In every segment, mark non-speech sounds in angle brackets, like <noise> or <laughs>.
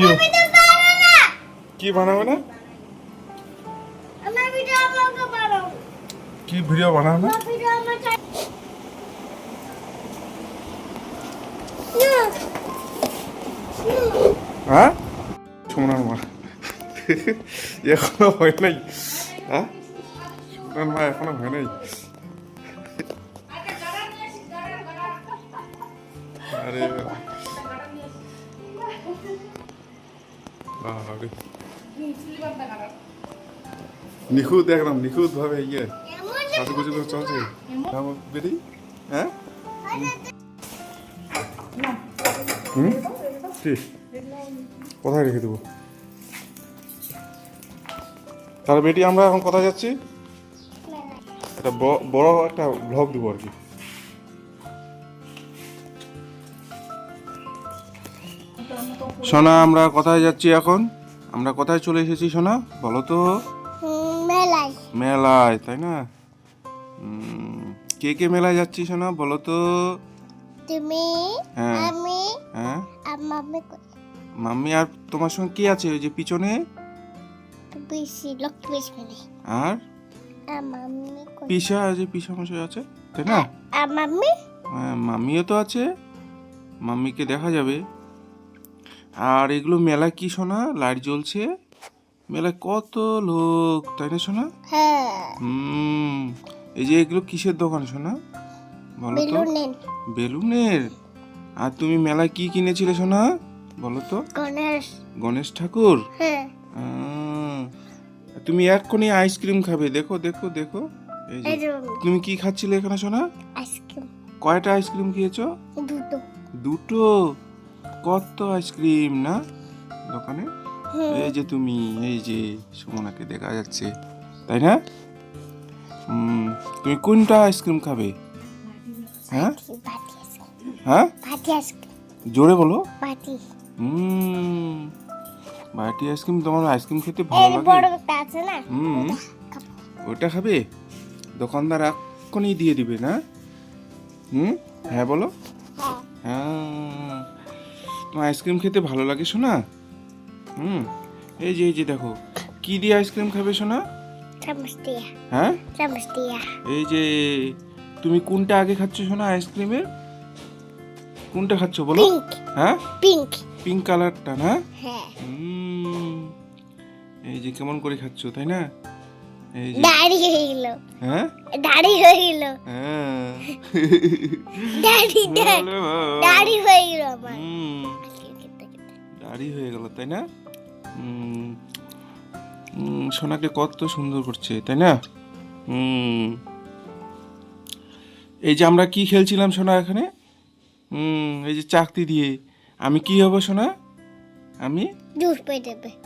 কি কি বানাবে না? কি ভিডিও বানাবে না? হ্যাঁ? সুমনার <laughs> মা। এখনও হয় নাই। হ্যাঁ? সুমনার মা এখনও হয় নাই। আরে নিখুঁত একদম নিখুঁত ভাবে ইয়ে। সাজুগুজু করে চলছে। হ্যাঁ, বেরি হ্যাঁ? হুম? ঠিক কোথায় রেখে দেবো? তাহলে বেটি আমরা এখন কোথায় যাচ্ছি? একটা বড় একটা ব্লগ দেবো আর কি। সোনা আমরা কোথায় যাচ্ছি এখন? আমরা কোথায় চলে এসেছি সোনা বলো তো? মেলাই মেলায়। তাই না? কে কে মেলায় যাচ্ছি সোনা বলো তো? তুমি হ্যাঁ। আমি হ্যাঁ। মাম্মি মাম্মি আর তোমার সঙ্গে কি আছে ওই যে পিছনে? আর? পিসা যে পিসা মশাই আছে তাই না? আর মাম্মি? হ্যাঁ মাম্মিও তো আছে। মাম্মিকে দেখা যাবে। আর এগুলো মেলা কি শোনা লাইট জ্বলছে। মেলায় কত লোক তাই না শোনা হ্যাঁ। হুম। এই যে এগুলো কিসের দোকান শোনা বলো তো। বেলুনের। আর তুমি মেলায় কি কিনেছিলে শোনা বলো তো। গণেশ। গণেশ ঠাকুর? হ্যাঁ। তুমি এক্ষুনি আইসক্রিম খাবে দেখো দেখো দেখো। এই যে এই যে তুমি কি খাচ্ছিলে এখানে শোনা আইসক্রিম। কয়টা আইসক্রিম খেয়েছো? দুটো। দুটো? কত আইসক্রিম না? দোকানে? এই যে তুমি এই যে সুমনাকে দেখা যাচ্ছে তাই না? হুম, তুমি কোনটা আইসক্রিম খাবে? হ্যাঁ? হ্যাঁ? জোরে বলো। হুম বাটি আইসক্রিম তোমার আইসক্রিম খেতে ভালো লাগে? হুম। ওটা খাবে? দোকানদার এক্ষুনি দিয়ে দিবে না? হুম হ্যাঁ বলো। হ্যাঁ হ্যাঁ আইসক্রিম খেতে ভালো লাগে শোনা হুম এই যে এই যে দেখো কি দিয়ে আইসক্রিম খাবে শোনা চামচ দিয়া হ্যাঁ? চামচ দিয়া এই যে তুমি কোনটা আগে খাচ্ছ শোনা আইসক্রিমের কোনটা খাচ্ছ বলো? হ্যাঁ? পিঙ্ক। পিঙ্ক কালারটা না? হ্যাঁ। হুম এই যে কেমন করে খাচ্ছ তাই না? দাড়ি হয়ে গেল হ্যাঁ? দাড়ি হয়ে। গেল হ্যাঁ দাড়ি হয়ে। গেল আমার। দাড়ি হয়ে গেল তাই না? সোনাকে কত সুন্দর করছে তাই না? হুম। এই যে আমরা কি খেলছিলাম সোনা এখানে? হুম এই যে চাকতি দিয়ে। আমি কি হব সোনা? আমি?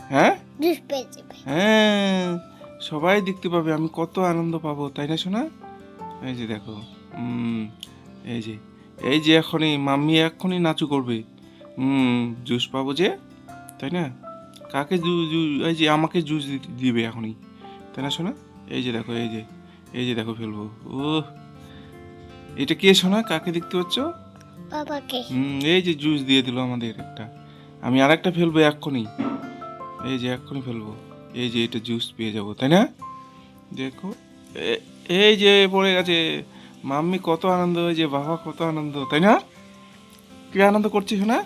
হ্যাঁ? হ্যাঁ। সবাই দেখতে পাবে আমি কত আনন্দ পাবো তাই না শোনা এই যে দেখো হুম এই যে এই যে এখনই মাম্মি এখনই নাচু করবে। হুম জুস পাবো যে তাই না? কাকে এই যে আমাকে জুস দিবে এখনই তাই না শোনা এই যে দেখো এই যে এই যে দেখো ফেলব ও এটা কে শোনা কাকে দেখতে পাচ্ছ? বাবাকে। হুম এই যে জুস দিয়ে দিল আমাদের একটা। আমি আর একটা ফেলব এক্ষুনি। এই যে এক্ষুনি ফেলব। এই যে এটা জুস পেয়ে যাব তাই না? দেখো এই যে পড়ে গেছে মাম্মি কত আনন্দ এই যে বাবা কত আনন্দ তাই না? কি আনন্দ করছিস না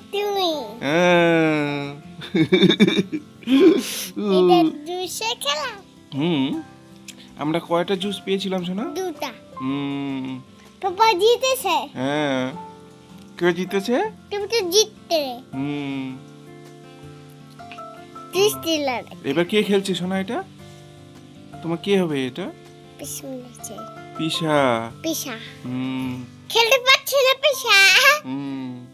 হ্যাঁ। হুম। আমরা কয়টা জুস পেয়েছিলাম শোনা দুটা। হুম। পাপা জিতেছে। হ্যাঁ। কে জিতেছে? তুমি তো জিততে। হুম। এবার কে খেলছে শোনা এটা? তোমার কে হবে এটা? পিসা। পিসা। হুম। খেলতে পারছে না পিসা? হুম।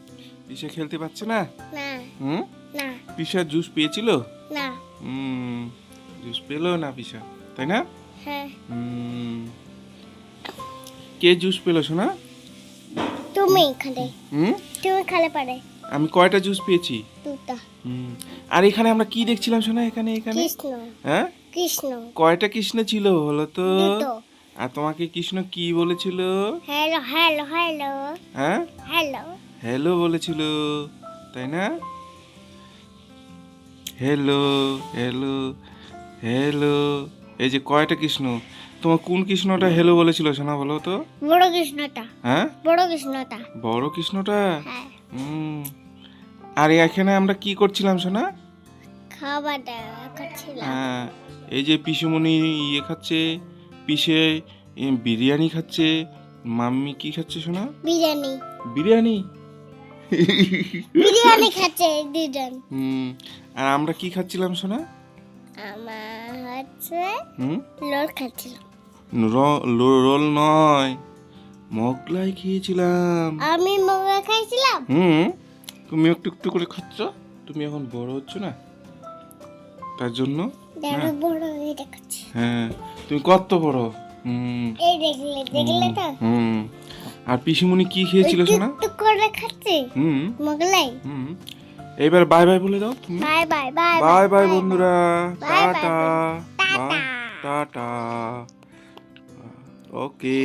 পিসা খেলতে পারছে না? না। হুম? না। পিসা জুস পেয়েছিল? না। হুম। জুস পেল না পিসা তাই না? হ্যাঁ। হুম। কে জুস পেল শোনা তুমি এখানে। হুম? তুমি খেলে পারে। আমি কয়টা জুস পেয়েছি? দুটা। হুম। আর এখানে আমরা কি দেখছিলাম শোনা এখানে এখানে? কৃষ্ণ। হ্যাঁ? কৃষ্ণ। কয়টা কৃষ্ণ ছিল বলো তো? দুটো। আর তোমাকে কৃষ্ণ কি বলেছিল? Hello hello hello. হ্যাঁ? হ্যালো। হ্যালো বলেছিল তাই না? Hello hello hello. এই যে কয়টা কৃষ্ণ? তোমার কোন কৃষ্ণটা হ্যালো বলেছিল শোনা বলো তো? বড় কৃষ্ণটা। হ্যাঁ? বড় কৃষ্ণটা। বড় কৃষ্ণটা? হ্যাঁ। আর এখানে আমরা কি করছিলাম শোনা খাবার করছিলাম। হ্যাঁ এই যে পিসুমণি ইয়ে খাচ্ছে পিসে বিরিয়ানি খাচ্ছে মাম্মি কি খাচ্ছে সোনা? বিরিয়ানি। বিরিয়ানি? বিরিয়ানি খাচ্ছে দুজন। হুম আর আমরা কি খাচ্ছিলাম শোনা আমার হচ্ছে হুম? লোল খাচ্ছিলাম। রোল নয় মগলাই খেয়েছিলাম। আমি মোগা খাইছিলাম? হুম। তুমি একটু একটু করে খাচ্ছ? তুমি এখন বড় হচ্ছ না? তার জন্য? দেখো বড় এটা খাচ্ছে হ্যাঁ। তুমি কত বড়? হুম। এই দেখলে দেখলে তো? হুম। আর পিসিমণি কি খেয়েছিল শোনা? একটু করে খাচ্ছে? হুম। মোগলাই? হুম। এইবার বাই বাই বলে দাও তুমি। Bye bye bye bye bye বন্ধুরা। টাটা। টাটা। ওকে।